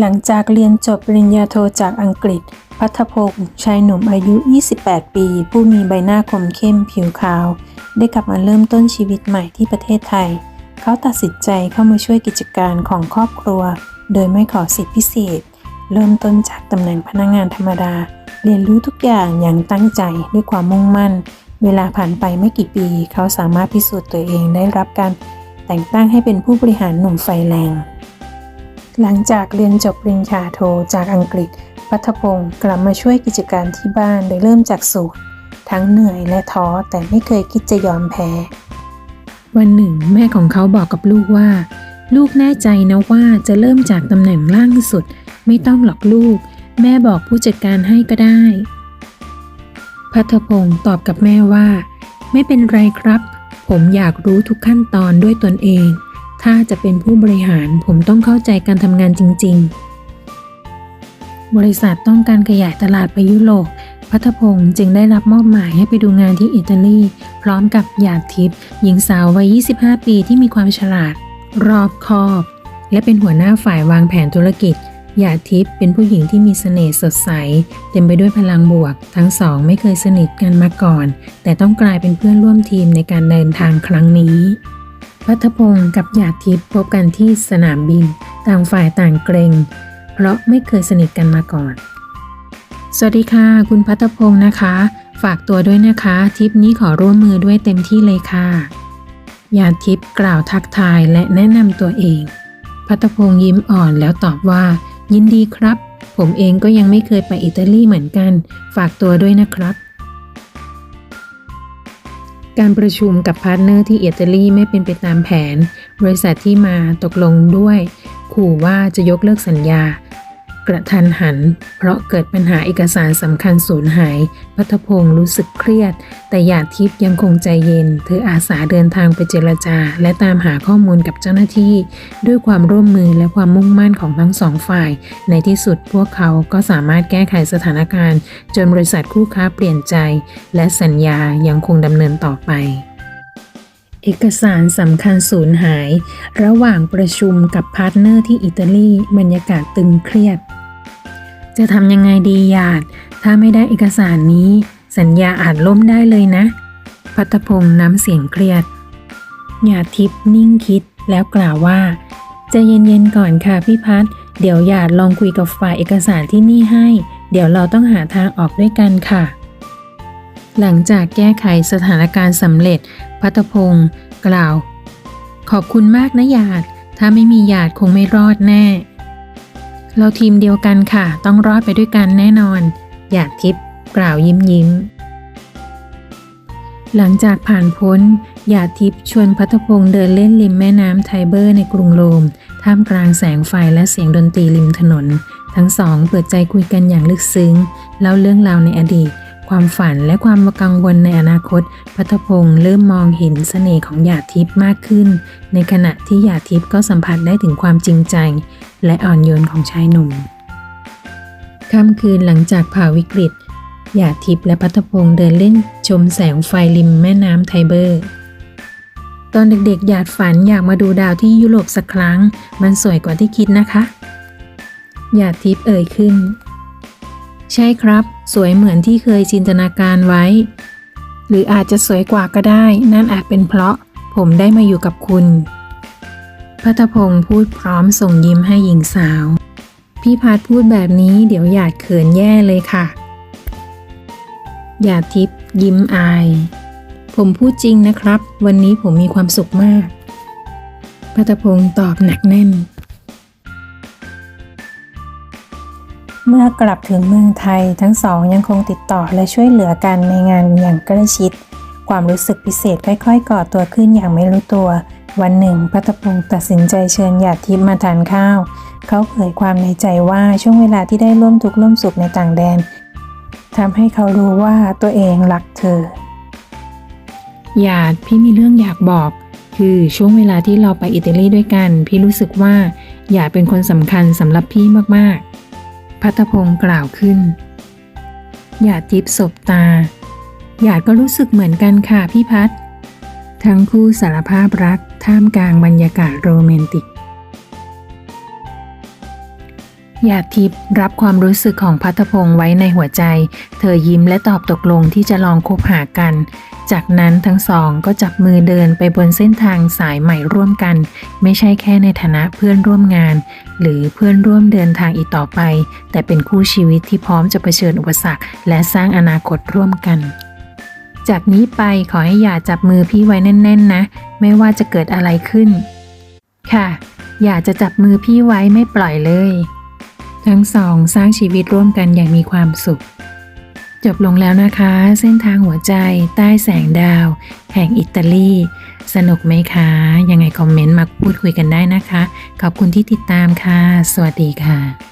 หลังจากเรียนจบปริญญาโทจากอังกฤษ พัทพงศ์ชายหนุ่มอายุ 28 ปี ผู้มีใบหน้าคมเข้มผิวขาว ได้กลับมาเริ่มต้นชีวิตใหม่ที่ประเทศไทย เขาตัดสินใจเข้ามาช่วยกิจการของครอบครัว โดยไม่ขอสิทธิพิเศษ เริ่มต้นจากตำแหน่งพนักงานธรรมดา เรียนรู้ทุกอย่างอย่างตั้งใจด้วยความมุ่งมั่น เวลาผ่านไปไม่กี่ปี เขาสามารถพิสูจน์ตัวเองได้รับการแต่งตั้งให้เป็นผู้บริหารหนุ่มไฟแรง หลังจากเรียนจบปริญญาโทจากอังกฤษพัทพงศ์กลับมาช่วยกิจการที่บ้านโดยเริ่มจากศูนย์ทั้งเหนื่อยและท้อแต่ไม่เคยคิดจะยอมแพ้ วันหนึ่ง แม่ของเขาบอกกับลูกว่า ลูกแน่ใจนะว่าจะเริ่มจากตำแหน่งล่างสุด ไม่ต้องหรอกลูก แม่บอกผู้จัดการให้ก็ได้ พัทพงศ์ตอบกับแม่ว่า ไม่เป็นไรครับ ผมอยากรู้ทุกขั้นตอนด้วยตนเอง ถ้าจะเป็นผู้บริหารผมต้องเข้าใจการทำงานจริง ๆ บริษัทต้องการขยายตลาดไปยุโรป พัทพงศ์จึงได้รับมอบหมายให้ไปดูงานที่อิตาลี พร้อมกับหยาดทิพย์หญิงสาววัย 25 ปีที่มีความฉลาด รอบคอบ และเป็นหัวหน้าฝ่ายวางแผนธุรกิจหยาดทิพย์เป็นผู้หญิงที่มีเสน่ห์สดใส เต็มไปด้วยพลังบวก ทั้งสองไม่เคยสนิทกันมาก่อน แต่ต้องกลายเป็นเพื่อนร่วมทีมในการเดินทางครั้งนี้ พัทพงศ์กับหยาดทิพย์พบกันที่สนามบิน ต่างฝ่ายต่างเกรงเพราะไม่เคยสนิทกันมาก่อน สวัสดีค่ะ คุณพัทพงศ์นะคะ ฝากตัวด้วยนะคะทริปนี้ขอร่วมมือด้วยเต็มที่เลยค่ะหยาดทิพย์กล่าวทักทายและแนะนำตัวเอง พัทพงศ์ยิ้มอ่อนแล้วตอบว่า ยินดีครับ ผมเองก็ยังไม่เคยไปอิตาลีเหมือนกัน ฝากตัวด้วยนะครับ การประชุมกับพาร์ทเนอร์ที่อิตาลีไม่เป็นไปตามแผน บริษัทที่มาตกลงด้วย ขู่ว่าจะยกเลิกสัญญา กระทันหัน เพราะเกิดปัญหาเอกสารสำคัญสูญหาย พัทพงศ์รู้สึกเครียด แต่หยาดทิพย์ยังคงใจเย็น เธออาสาเดินทางไปเจรจา และตามหาข้อมูลกับเจ้าหน้าที่ ด้วยความร่วมมือและความมุ่งมั่นของทั้งสองฝ่าย ในที่สุดพวกเขาก็สามารถแก้ไขสถานการณ์ จนบริษัทคู่ค้าเปลี่ยนใจ และสัญญายังคงดำเนินต่อไปเอกสารสำคัญสูญหาย ระหว่างประชุมกับพาร์ทเนอร์ที่อิตาลีบรรยากาศตึงเครียด จะทำยังไงดีหยาด ถ้าไม่ได้เอกสารนี้ สัญญาอาจล่มได้เลยนะ พัทพงศ์น้ำเสียงเครียด หยาดทิพย์นิ่งคิดแล้วกล่าวว่าใจะเย็นๆก่อนค่ะพี่พัทเดี๋ยวหยาดลองคุยกับฝ่ายเอกสารที่นี่ให้ เดี๋ยวเราต้องหาทางออกด้วยกันค่ะ หลังจากแก้ไขสถานการณ์สำเร็จ พัทพงศ์กล่าว ขอบคุณมากนะหยาด ถ้าไม่มีหยาดคงไม่รอดแน่ เราทีมเดียวกันค่ะ ต้องรอดไปด้วยกันแน่นอนหยาดทิพย์กล่าวยิ้มยิ้ม หลังจากผ่านพ้น หยาดทิพย์ชวนพัทพงศ์เดินเล่นริมแม่น้ำไทเบอร์ในกรุงโรม ท่ามกลางแสงไฟและเสียงดนตรีริมถนน ทั้งสองเปิดใจคุยกันอย่างลึกซึ้งเล่าเรื่องราวในอดีต ความฝันและความกังวลในอนาคต พัทพงศ์เริ่มมองเห็นเสน่ห์ของหยาดทิพย์มากขึ้น ในขณะที่หยาดทิพย์ก็สัมผัสได้ถึงความจริงใจ และอ่อนโยนของชายหนุ่มค่ำคืนหลังจากผ่าวิกฤตหยาดทิพย์และพัทพงศ์เดินเล่นชมแสงไฟริมแม่น้ำไทเบอร์ ตอนเด็กๆหยาดฝันอยากมาดูดาวที่ยุโรปสักครั้ง มันสวยกว่าที่คิดนะคะหยาดทิพย์เอ่ยขึ้น ใช่ครับ สวยเหมือนที่เคยจินตนาการไว้ หรืออาจจะสวยกว่าก็ได้ นั่นอาจเป็นเพราะผมได้มาอยู่กับคุณ พัทพงศ์พูดพร้อมส่งยิ้มให้หญิงสาว พี่พัดพูดแบบนี้เดี๋ยวหยาดเขินแย่เลยค่ะ หยาดทิพย์ยิ้มอาย ผมพูดจริงนะครับ วันนี้ผมมีความสุขมาก พัทพงศ์ตอบหนักแน่น เมื่อกลับถึงเมืองไทยทั้งสองยังคงติดต่อและช่วยเหลือกันในงานอย่างใกล้ชิด ความรู้สึกพิเศษค่อยๆ ก่อตัวขึ้นอย่างไม่รู้ตัว วันหนึ่งพัทพงศ์ตัดสินใจเชิญหยาดทิพย์มาทานข้าว เขาเผยความในใจว่าช่วงเวลาที่ได้ร่วมทุกข์ร่วมสุขในต่างแดนทำให้เขารู้ว่าตัวเองรักเธอหยาดพี่มีเรื่องอยากบอก คือช่วงเวลาที่เราไปอิตาลีด้วยกัน พี่รู้สึกว่าหยาดเป็นคนสำคัญสำหรับพี่มากๆ พัทพงศ์กล่าวขึ้น หยาดทิพย์สบตา หยาดก็รู้สึกเหมือนกันค่ะพี่พัททั้งคู่สารภาพรักท่ามกลางบรรยากาศโรแมนติก หยาดทิพย์รับความรู้สึกของพัทพงศ์ไว้ในหัวใจ เธอยิ้มและตอบตกลงที่จะลองคบหากัน จากนั้นทั้งสองก็จับมือเดินไปบนเส้นทางสายใหม่ร่วมกัน ไม่ใช่แค่ในฐานะเพื่อนร่วมงาน หรือเพื่อนร่วมเดินทางอีกต่อไป แต่เป็นคู่ชีวิตที่พร้อมจะเผชิญอุปสรรค และสร้างอนาคตร่วมกัน จากนี้ไปขอให้อย่าจับมือพี่ไว้แน่น ๆ นะ ไม่ว่าจะเกิดอะไรขึ้น ค่ะ อย่าจะจับมือพี่ไว้ไม่ปล่อยเลย ทั้งสองสร้างชีวิตร่วมกันอย่างมีความสุข จบลงแล้วนะคะ เส้นทางหัวใจ ใต้แสงดาว แห่งอิตาลี สนุกไหมคะ ยังไงคอมเมนต์มาพูดคุยกันได้นะคะ ขอบคุณที่ติดตามค่ะ สวัสดีค่ะ